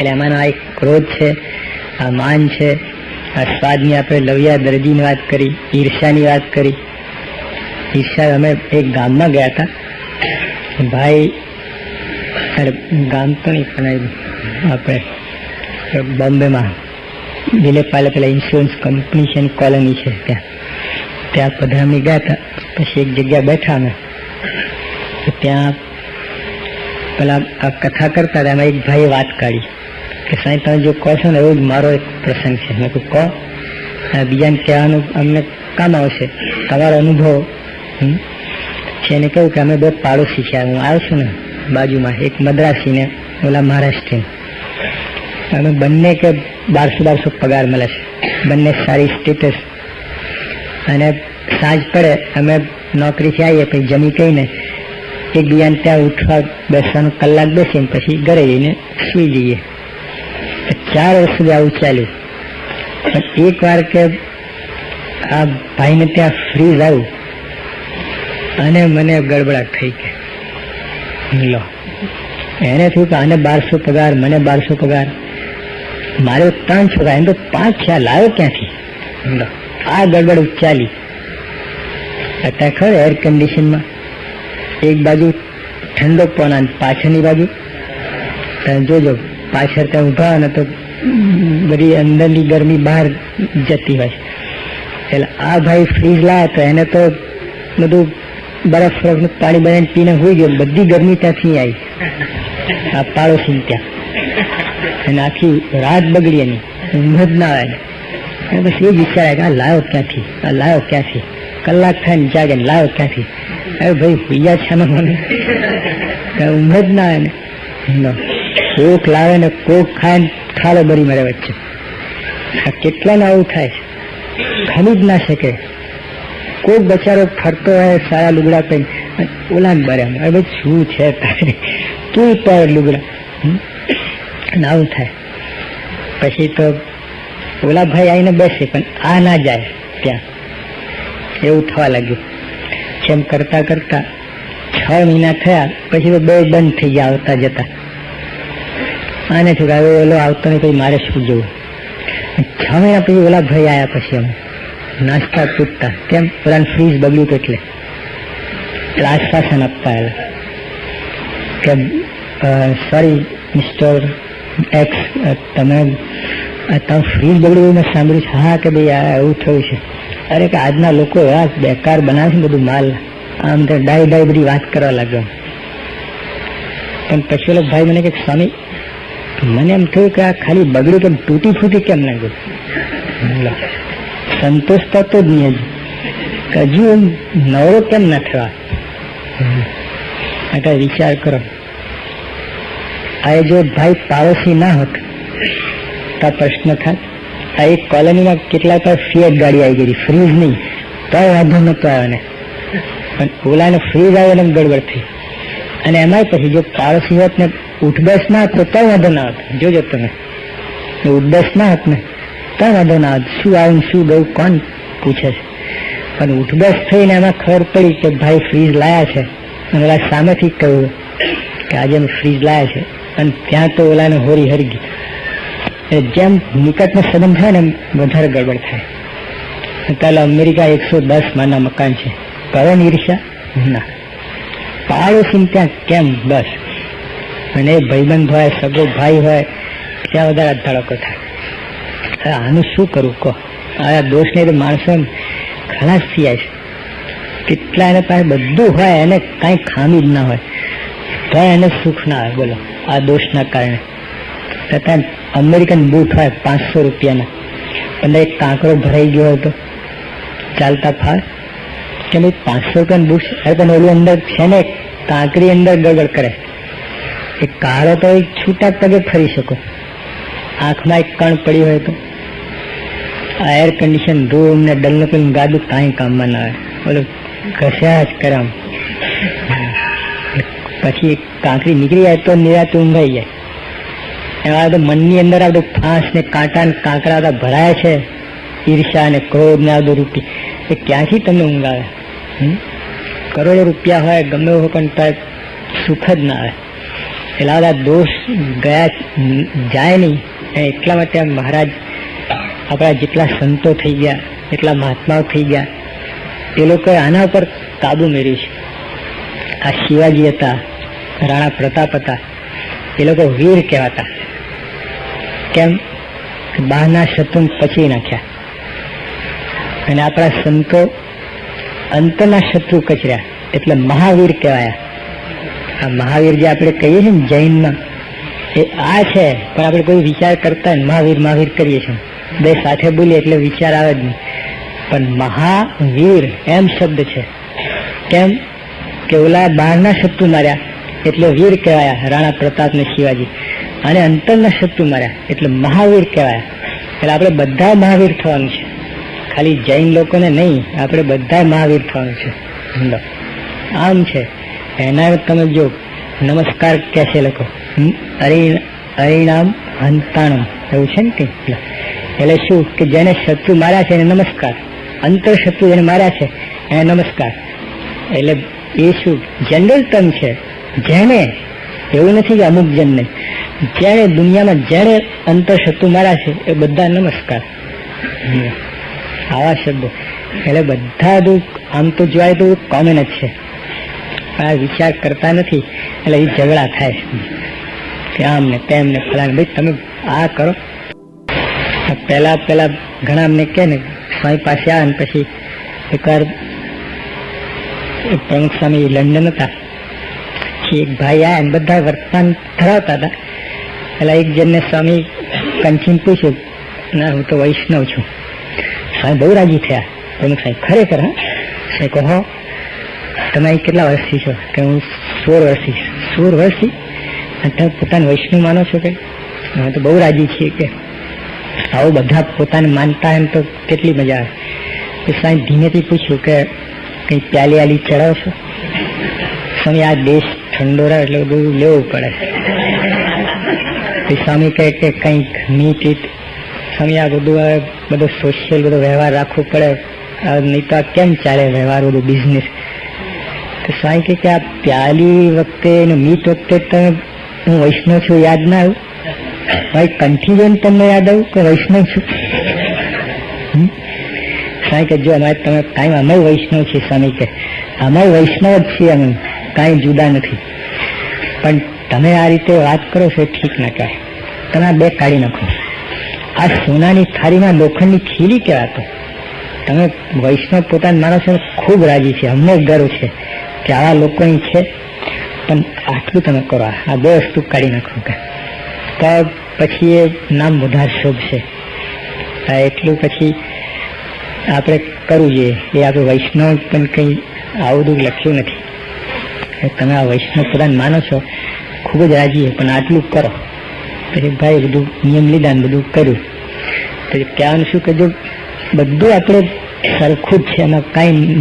એટલે એમાંનો એક ક્રોધ છે, આ માન છે, આ સ્વાદની આપણે લવિયા દરજીની વાત કરી ઈર્ષાની વાત કરી. ઈર્ષા અમે એક ગામમાં ગયા હતા. ભાઈ ગામ તો નહીં પણ આપણે બોમ્બેમાં વિલેપાલે પેલા ઇન્સ્યોરન્સ કંપની છે કોલોની છે ત્યાં. ત્યાં પધરામણી ગયા હતા. પછી એક જગ્યા બેઠા અમે. ત્યાં પેલા કથા કરતા હતા, એમાં એક ભાઈએ વાત કાઢી. કે સાહેબ તમે જો કહો છો ને, એવો જ મારો એક પ્રસંગ છે. મેં કહું. કહો બીજાને કહેવાનું, અમને કામ આવશે. તમારો અનુભવ? છે એને કહ્યું કે અમે બે પાડોશી છે. હું આવ્યો છું ને બાજુમાં, એક મદ્રાસી ને ઓલા મહારાષ્ટ્રીયન. અમે બંને કે બારસો બારસો પગાર મળે છે. બંને સારી સ્ટેટસ અને સાંજ પડે, અમે નોકરીથી આવીએ, પછી જમી કહીને એકબીજાને ત્યાં ઉઠવા બેસવાનું કલાક બેસીને, પછી ઘરે જઈને સુઈ જઈએ. ચાર વર્ષ સુધી આવું ચાલ્યું. પણ એક વાર કે આ ભાઈને ત્યાં ફ્રીઝ આવ્યું અને મને ગડબડાટ થઈ ગઈ લો. એને થયું કે આને બારસો પગાર, મને બારસો પગાર. મારે ત્રણ છોકરા, એમ તો પાંચ આ લાવ્યો ક્યાંથી? આ ગડબડ ચાલી. અત્યારે ખબર એર કન્ડિશનમાં એક બાજુ ઠંડો પવન, પાછળની બાજુ. તમે જોજો. પાછળ ત્યાં ઊભા ને તો બધી અંદરની ગરમી બહાર જતી હોય એટલે આ ભાઈ ફ્રીજ લાયા તો એને તો બધું બરફ બરફનું પાણી બનાવીને પીને હોઈ ગયો. બધી ગરમી ત્યાંથી આવી આ પાડોશી ત્યાં. અને આખી રાત બગડી એની. ઊંઘ જ ના આવે. અને બસ એ જ વિચારે કે આ લાયો ક્યાંથી? આ લાયો ક્યાંથી? કલાક થાય ને જાગે લાયો ક્યાંથી? અરે ભાઈ ભૈયા છે મને. ઊંઘ જ ના આવે નો. કોક લાવે ને કોક ખાય ખાડો બરી મારે વચ્ચે. આ કેટલાને આવું થાય ખમી જ ના શકે. કોક બચારો ફરતો હોય, સારા લુગડા પહેરી ઓલા ને બરે અરે ભાઈ, શું છે તું પહેર લુગડા. આવું થાય. પછી તો ઓલા ભાઈ આવીને બેસે, પણ આ ના જાય ત્યાં. એવું થવા લાગ્યું. જેમ કરતા કરતા છ મહિના થયા, પછી તો બે બંધ થઈ ગયા, આવતા જતા. આને કે ઓલો આવતો નહીં, પછી મારે શું જવું? છ મહિના પછી ઓલા ભાઈ આવ્યા પછી અમે. નાસ્તા તૂટતા કેમ? પેલા ફ્રીજ બગડ્યું તો એટલે. આશ્વાસન આપતા એલા કે સોરી મિસ્ટર એક્સ તમે તમે ફ્રીજ બગડ્યું મેં સાંભળ્યું છે. હા, કે ભાઈ, આ એવું થયું છે. અરે, કે આજના લોકો એવા બેકાર બનાવે છે બધું માલ. આમ તો ડાય ડાય બધી વાત કરવા લાગ્યો. પણ પછી ઓલો ભાઈ મને કે, સ્વામી મને એમ થયું કે આ ખાલી બગડ્યું કેમ તૂટી ફૂટી કેમ ના સંતોષ થતો જ નહીં હજુ. નવરો કેમ ના થવા? આ વિચાર કરો. આ જો ભાઈ પાડોશી ના હોત, તો પ્રશ્ન થાય. આ એક કોલોનીમાં કેટલા તો ફિયટ ગાડી આવી ગઈ ફ્રીજ નહીં. તો વાંધો નતો આવ્યો ને પણ ઓલાને ફ્રીજ આવ્યો ને ગડબડ થઈ. અને એમાંય પછી જો પાડોશી હોત ને ઉઠબસ ના તો કઈ વાંધો ના હોત જોજો તમે. ઉઠબસ હોત ને કઈ વાંધો ના હોત શું આવ્યું શું ગયું, કોણ પૂછે છે. પણ ઉઠબસ થઈને એમાં ખબર પડી કે ભાઈ ફ્રીજ લાયા છે. અને ઓલા સામેથી કહ્યું કે આજે અમે ફ્રીજ લાયા છે. અને ત્યાં તો ઓલાને હોરી હરી ગઈ. જેમ નિકટનો સંબંધ થાય ને એમ વધારે ગડબડ થાય. કાલે અમેરિકા એકસો દસ માના મકાન છે. કરો ને ઈર્ષા ના. પાડોશી ત્યાં કેમ? બસ. અને ભાઈબંધ હોય, સગો ભાઈ હોય, ત્યાં વધારે ધડકો થાય. આનું શું કરવું કહો? આ દોષને તો માણસો ખલાસ થઈ જાય છે. કેટલા એને પાસે બધું હોય, એને કાંઈ ખામી જ ના હોય. તો એને સુખ ના આવે બોલો. આ દોષના કારણે. તથા અમેરિકન બૂટ હોય, પાંચસો રૂપિયાના. અંદર એક કાંકરો ભરાઈ ગયો હતો ચાલતા ફાળ. કે ભાઈ પાંચસો રૂપિયાનું બૂટ છે? પણ ઓલું અંદર છે ને કાંકરી અંદર ગડબડ કરે. એ કાળો તો એ છૂટા પગે ફરી શકો. આંખમાં એક કણ પડી હોય તો. આ એર કન્ડિશન રૂમ ને ડલનું ગાદું કાંઈ કામમાં ના આવે. બોલો ઘસ્યા જ કરમ. પછી કાંકરી નીકળી જાય તો નિરાત ઊંઘાઈ જાય. એવા તો મનની અંદર આ બધું ફાંસ ને કાંટા ને કાંકરા ભરાયા છે. ઈર્ષા ને ક્રોધ ને આ બધું રૂપી. એ ક્યાંથી તમને ઊંઘ આવે? હમ? કરોડો રૂપિયા હોય, ગમે હોય, પણ સુખ જ ના આવે. બધા દોષ ગયા જાય નહીં. એટલા માટે મહારાજ આપણા જેટલા સંતો થઈ ગયા, એટલા મહાત્માઓ થઈ ગયા, એ લોકોએ આના ઉપર કાબુ મેળવ્યું છે. આ શિવાજી હતા, રાણા પ્રતાપ હતા, એ લોકો વીર કહેવાતા. કેમ? બહારના શત્રુ પચી નાખ્યા. અને આપણા સંતો અંતના શત્રુ કચર્યા, એટલે મહાવીર કહેવાયા. આ મહાવીર જે આપણે કહીએ છીએ ને જૈનમાં, એ આ છે, પણ આપણે કોઈ વિચાર કરતા મહાવીર મહાવીર કરીએ છીએ. બે સાથે બોલીએ એટલે વિચાર આવે જ નહીં. પણ મહાવીર એમ શબ્દ છે. કેમ? કે ઓલા બહારના શત્રુ માર્યા, એટલે વીર કહેવાયા, રાણા પ્રતાપ ને શિવાજી. અને અંતરના શત્રુ માર્યા, એટલે મહાવીર કહેવાયા. એટલે આપણે બધા મહાવીર થવાનું છે. ખાલી જૈન લોકોને નહીં, આપણે બધા મહાવીર થવાનું છે. આમ છે. એના તમે જો નમસ્કાર કે છે હમ? હરિ- હંતાણમ એવું છે ને? એટલે શું? કે જેને શત્રુ માર્યા છે એને નમસ્કાર. અંતર શત્રુ જેને માર્યા છે એને નમસ્કાર. એટલે એ શું? જનરલ ટર્મ છે. જેને એવું નથી કે અમુક જણને. જેણે દુનિયામાં જેને અંતર શત્રુ માર્યા છે એ બધા નમસ્કાર. આવા શબ્દો. એટલે બધા દુઃખ આમ તો જોવાય તો કોમન જ છે. આ વિચાર કરતા નથી. એટલે એ ઝઘડા થાય. કે આમ ને તેમ ને ફલાણ. ભાઈ, તમે આ કરો. આ પહેલા પહેલા ઘણા અમને કે ને, સ્વામી પાસે આ ને પછી એકવાર પ્રમુખ સ્વામી લંડન હતા. એક ભાઈ આવ્યા ને બધા વર્તમાન ધરાવતા હતા. એટલે એક જણને સ્વામી કંઠીને પૂછ્યું, ના, હું તો વૈષ્ણવ છું. સ્વામી બહુ રાજી થયા. પ્રમુખ સાહેબ, ખરેખર, હા? સાહેબ કહો તમે અહીં કેટલા વર્ષથી છો? કે હું સોળ વર્ષથી સોળ વર્ષથી? તમે પોતાને વૈષ્ણવ માનો છો કે? અમે તો બહુ રાજી છીએ કે આવું બધા પોતાને માનતા એમ તો કેટલી મજા આવે. તો સાંઈ ધીમેથી પૂછ્યું કે કંઈ પ્યાલી આલી ચડાવો છો સ્વામી, આ દેશ ઠંડો રહે એટલે બધું લેવું પડે. સ્વામી કહે કે કંઈક મીટ ઈટ સ્વામી, આ બધું બધો સોશિયલ બધો વ્યવહાર રાખવો પડે. નહીં તો આ કેમ ચાલે વ્યવહાર, બધું બિઝનેસ સ્વામી કે આ પ્યાલી વખતે મીત વખતે તમે હું વૈષ્ણવ છું, યાદ ના આવ્યું ભાઈ, કંઠી તમને યાદ આવ્યું કે વૈષ્ણવ છું? સ્વામી કે જો અમારે તમે કાંઈ અમે વૈષ્ણવ છીએ સ્વામી કે, અમે વૈષ્ણવ જ છીએ અમે કાંઈ જુદા નથી. પણ તમે આ રીતે વાત કરો છો ઠીક ના કહે તમે આ બે કાઢી નાખો. આ સોનાની થાળીમાં લોખંડની ખીલી કહેવાતો. તમે વૈષ્ણવ પોતાના માણસો ખૂબ રાજી છે અમને ગર્વ છે. કે આવા લોકો છે, પણ આટલું તમે કરો, આ બે વસ્તુ કાઢી નાખો કે. તો પછી એ નામ વધારે શોભશે. એટલું પછી આપણે કરવું જોઈએ. એ આપણે વૈષ્ણવ પણ કંઈ આવું બધું લખ્યું નથી. તમે આ વૈષ્ણવ પ્રધાન માનો છો, ખૂબ જ રાજી પણ આટલું કરો. પછી ભાઈ બધું નિયમ લીધા બધું કર્યું. પછી કહેવાનું શું કે જો બધું આપણે સરખું જ છે, એમાં કાંઈ